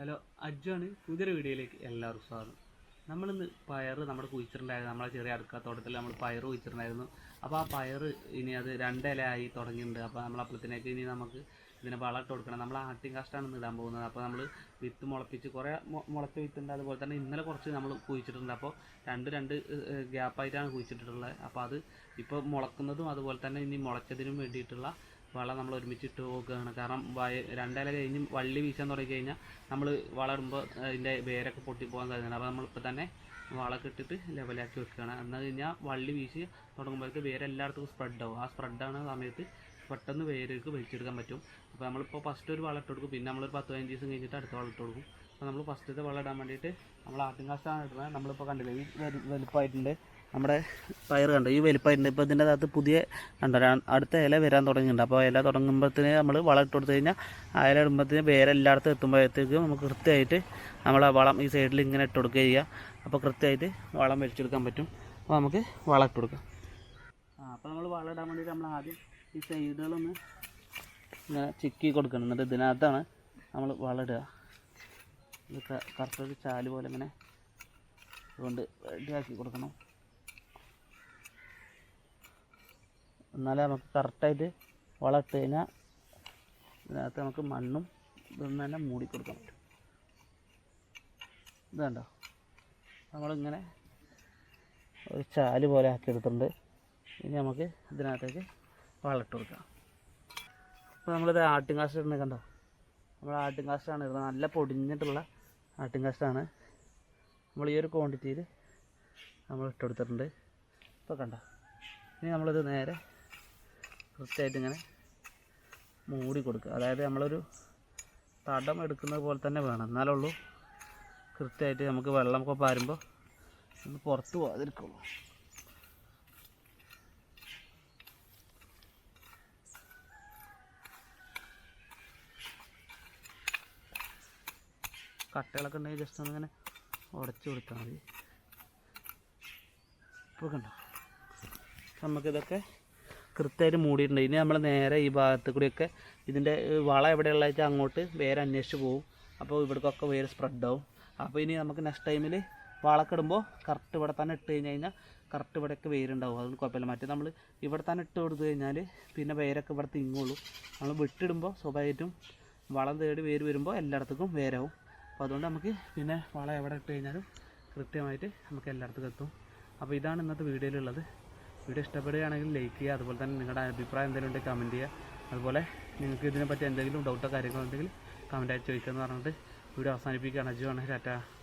Hello അജ്ജാണ് പുതിയൊരു വീഡിയോയിലേക്ക് എല്ലാവർക്കും സ്വാഗതം. നമ്മളിന്ന് പയർ നമ്മുടെ കുഴിച്ചിട്ടുണ്ടായിരുന്നു നമ്മളെ ചെറിയ അടുക്കാത്തോട്ടത്തിൽ നമ്മൾ പയർ കുഴിച്ചിട്ടുണ്ടായിരുന്നു. അപ്പോൾ ആ പയർ ഇനി അത് രണ്ടിലയായി തുടങ്ങിയിട്ടുണ്ട്. അപ്പോൾ നമ്മൾ അപ്പളത്തിനേക്ക് ഇനി നമുക്ക് ഇതിനെ വളമിട്ട് കൊടുക്കണം. നമ്മൾ ആട്ടിൻ കാഷ്ടാണ് ഇടാൻ പോകുന്നത്. അപ്പോൾ നമ്മൾ വിത്ത് മുളപ്പിച്ച് കുറേ മുളച്ച വിത്തുണ്ട് അതുപോലെ തന്നെ ഇന്നലെ കുറച്ച് നമ്മൾ കുഴിച്ചിട്ടുണ്ട്. അപ്പോൾ രണ്ട് രണ്ട് ഗ്യാപ്പായിട്ടാണ് കുഴിച്ചിട്ടുള്ളത് അപ്പോൾ അത് ഇപ്പോൾ മുളക്കുന്നതും അതുപോലെ തന്നെ ഇനി മുളച്ചതിനും വേണ്ടിയിട്ടുള്ള വളം നമ്മൾ ഒരുമിച്ച് ഇട്ട് നോക്കുകയാണ് കാരണം വയ രണ്ടില കഴിഞ്ഞ് വള്ളി വീശാൻ തുടങ്ങി കഴിഞ്ഞാൽ നമ്മൾ വളം ഇടുമ്പോൾ അതിന്റെ വേരൊക്കെ പൊട്ടിപ്പോകാൻ സാധ്യതയുണ്ട്. അപ്പോൾ നമ്മളിപ്പോൾ തന്നെ വളമൊക്കെ ഇട്ടിട്ട് ലെവലാക്കി വെക്കുകയാണ്. എന്ന് കഴിഞ്ഞാൽ വള്ളി വീശി തുടങ്ങുമ്പോഴേക്ക് വേര് എല്ലായിടത്തും സ്പ്രെഡ് ആവും. ആ സ്പ്രെഡാണ് സമയത്ത് പെട്ടെന്ന് വേരൊക്കെ വലിച്ചെടുക്കാൻ പറ്റും. അപ്പോൾ നമ്മളിപ്പോൾ ഫസ്റ്റ് ഒരു വളം ഇട്ട് കൊടുക്കും. പിന്നെ നമ്മളൊരു പത്ത് പതിനഞ്ച് ദിവസം കഴിഞ്ഞിട്ട് അടുത്ത വളം ഇട്ട് കൊടുക്കും. അപ്പോൾ നമ്മൾ ഫസ്റ്റത്തെ വളം ഇടാൻ വേണ്ടിയിട്ട് നമ്മൾ ആദ്യം കാശാണ് ഇടുന്നത്. നമ്മളിപ്പോൾ കണ്ടില്ലേ വലുപ്പമായിട്ടുണ്ട്. നമ്മുടെ പയർ കണ്ടോ? ഈ വലിപ്പായിട്ടുണ്ട് ഇപ്പോൾ ഇതിന്റെ അകത്ത് പുതിയ കണ്ടോ? അടുത്ത ഇല വരാൻ തുടങ്ങിയിട്ടുണ്ട്. അപ്പോൾ ഇല തുടങ്ങുമ്പോഴത്തേന് നമ്മൾ വളം ഇട്ട് കൊടുത്തു കഴിഞ്ഞാൽ ആ ഇല ഇടുമ്പോഴത്തേന് വേറെ എല്ലായിടത്തും എത്തുമ്പോഴത്തേക്കും നമുക്ക് കൃത്യമായിട്ട് നമ്മൾ ആ വളം ഈ സൈഡിൽ ഇങ്ങനെ ഇട്ട് കൊടുക്കുക ചെയ്യുക. അപ്പോൾ കൃത്യമായിട്ട് വളം വലിച്ചെടുക്കാൻ പറ്റും. അപ്പോൾ നമുക്ക് വളം ഇട്ട് കൊടുക്കാം. ആ അപ്പോൾ നമ്മൾ വളം ഇടാൻ വേണ്ടിയിട്ട് നമ്മൾ ആദ്യം ഈ സൈഡുകളൊന്ന് ഇങ്ങനെ ചിക്കി കൊടുക്കണം. എന്നിട്ട് ഇതിനകത്താണ് നമ്മൾ വളം ഇടുക. ഇത് കറക്റ്റ് ഒരു ചാൽ പോലെ ഇങ്ങനെ അതുകൊണ്ട് റെഡിയാക്കി കൊടുക്കണം. എന്നാലേ നമുക്ക് കറക്റ്റായിട്ട് വളർത്തു കഴിഞ്ഞാൽ ഇതിനകത്ത് നമുക്ക് മണ്ണും ഇതൊന്നും തന്നെ മൂടിക്കൊടുക്കാൻ പറ്റും. ഇത് കണ്ടോ? നമ്മളിങ്ങനെ ഒരു ചാൽ പോലെ ആക്കി എടുത്തിട്ടുണ്ട്. ഇനി നമുക്ക് ഇതിനകത്തേക്ക് വളർത്തി കൊടുക്കാം. അപ്പോൾ നമ്മളിത് ആട്ടിൻ കാസ്റ്റ് ഇടുന്നത് കണ്ടോ? നമ്മൾ ആട്ടിൻ കാസ്റ്റാണ് ഇടുന്നത്. നല്ല പൊടിഞ്ഞിട്ടുള്ള ആട്ടിൻ കാസ്റ്റാണ് നമ്മൾ ഈ ഒരു ക്വാണ്ടിറ്റിയിൽ നമ്മൾ ഇട്ടെടുത്തിട്ടുണ്ട് ഇപ്പോൾ കണ്ടോ? ഇനി നമ്മളിത് നേരെ കൃത്യമായിട്ട് ഇങ്ങനെ മൂടി കൊടുക്കുക. അതായത് നമ്മളൊരു തടം എടുക്കുന്നത് പോലെ തന്നെ വേണം. എന്നാലേ ഉള്ളൂ കൃത്യമായിട്ട് നമുക്ക് വെള്ളമൊക്കെ പാരുമ്പോൾ ഒന്ന് പുറത്ത് പോകാതിരിക്കുള്ളൂ. കട്ടകളൊക്കെ ഉണ്ടെങ്കിൽ ജസ്റ്റ് ഒന്ന് ഇങ്ങനെ ഉടച്ചു കൊടുത്താൽ മതി. ഇപ്പോൾ കണ്ടോ? നമുക്കിതൊക്കെ കൃത്യമായിട്ട് മൂടിയിട്ടുണ്ട്. ഇനി നമ്മൾ നേരെ ഈ ഭാഗത്ത് കൂടിയൊക്കെ ഇതിന്റെ വളം എവിടെയുള്ള വെച്ചാൽ അങ്ങോട്ട് വേറെ അന്വേഷിച്ച് പോകും അപ്പോൾ ഇവിടേക്കൊക്കെ വേറെ സ്പ്രെഡ് ആവും. അപ്പോൾ ഇനി നമുക്ക് നെക്സ്റ്റ് ടൈമിൽ വളമൊക്കെ ഇടുമ്പോൾ കറക്റ്റ് ഇവിടെ തന്നെ ഇട്ട് കഴിഞ്ഞ് കഴിഞ്ഞാൽ കറക്റ്റ് ഇവിടെയൊക്കെ വേരുണ്ടാവും. അതുകൊണ്ട് കുഴപ്പമില്ല. മറ്റേ നമ്മൾ ഇവിടെ തന്നെ ഇട്ട് കൊടുത്തു കഴിഞ്ഞാൽ പിന്നെ വേരൊക്കെ ഇവിടെ തിങ്ങുള്ളൂ. നമ്മൾ വിട്ടിടുമ്പോൾ സ്വാഭാവികമായിട്ടും വളം തേടി വേര് വരുമ്പോൾ എല്ലായിടത്തേക്കും വേരാവും. അപ്പോൾ അതുകൊണ്ട് നമുക്ക് പിന്നെ വളം എവിടെ ഇട്ട് കഴിഞ്ഞാലും കൃത്യമായിട്ട് നമുക്ക് എല്ലായിടത്തേക്കും എത്തും. അപ്പോൾ ഇതാണ് ഇന്നത്തെ വീഡിയോയിലുള്ളത് വീഡിയോ ഇഷ്ടപ്പെടുകയാണെങ്കിൽ ലൈക്ക് ചെയ്യുക. അതുപോലെ തന്നെ നിങ്ങളുടെ അഭിപ്രായം എന്തെങ്കിലും ഉണ്ടെങ്കിൽ കമന്റ് ചെയ്യുക. അതുപോലെ നിങ്ങൾക്ക് ഇതിനെപ്പറ്റി എന്തെങ്കിലും ഡൗട്ടോ കാര്യങ്ങളോ ഉണ്ടെങ്കിൽ കമന്റായിട്ട് ചോദിക്കുക എന്ന് പറഞ്ഞിട്ട് വീഡിയോ അവസാനിപ്പിക്കുകയാണ്. അജുവാണ് ടാറ്റ.